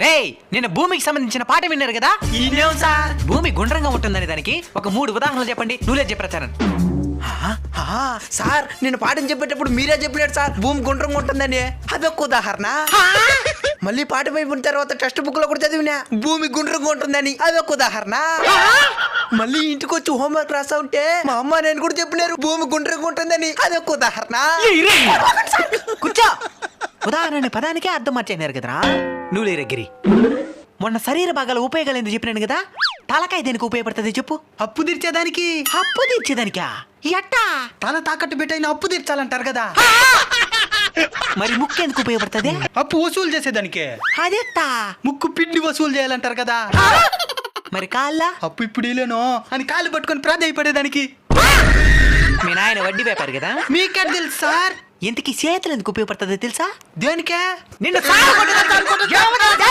రేయ్ నిన్న భూమికి సంబంధించిన పాట విన్నారు కదా? సార్. భూమి గుండ్రంగా ఉంటుందని దానికి ఒక మూడు ఉదాహరణలు చెప్పండి. నువ్వులే ఆ, సార్ నేను పాఠం చెప్పేటప్పుడు మీరే చెప్పినారు సార్. భూమి గుండ్రంగా ఉంటుందని. అదొక ఉదాహరణ. మళ్ళీ పాట అయిపోయిన తర్వాత టెక్స్ట్ బుక్లో కూడా చదివినా. భూమి గుండ్రంగా ఉంటుందని. అదొక ఉదాహరణ. మళ్ళీ ఇంటికి వచ్చి హోంవర్క్ రాస్తా ఉంటే మా అమ్మ నేను కూడా చెప్పినారు భూమి గుండ్రంగా ఉంటుందని. అదొక ఉదాహరణ. కూర్చో. ఉదాహరణ పదానికే అర్థం మార్చేనారు కదరా? నువ్వు గిరి. మొన్న శరీర భాగాల ఉపయోగాలు ఎందుకు చెప్పినాను కదా? తలకాయ దేనికి ఉపయోగపడుతుంది చెప్పు. అప్పు తీర్చేదానికి? అప్పు తీర్చేదానికా? ఎట్టా? తల తాకట్టు పెట్టైన అప్పు తీర్చాలంటారు కదా. మరి ముక్కు ఎందుకు ఉపయోగపడుతుంది? అప్పు వసూలు చేసేదానికే. అదెట్టా? ముక్కు పిండి వసూలు చేయాలంటారు కదా. మరి కాళ్ళ? అప్పు ఇప్పుడు ఇలేను అని కాళ్ళు పట్టుకొని ప్రాధాయపడేదానికి. మీ నాయన వడ్డీ వ్యాపారి కదా? మీకెట్ తెలుసు సార్? ఇంతకీ చేతులు ఎందుకు ఉపయోగపడుతుంది తెలుసా? దేనికే? నిన్ను.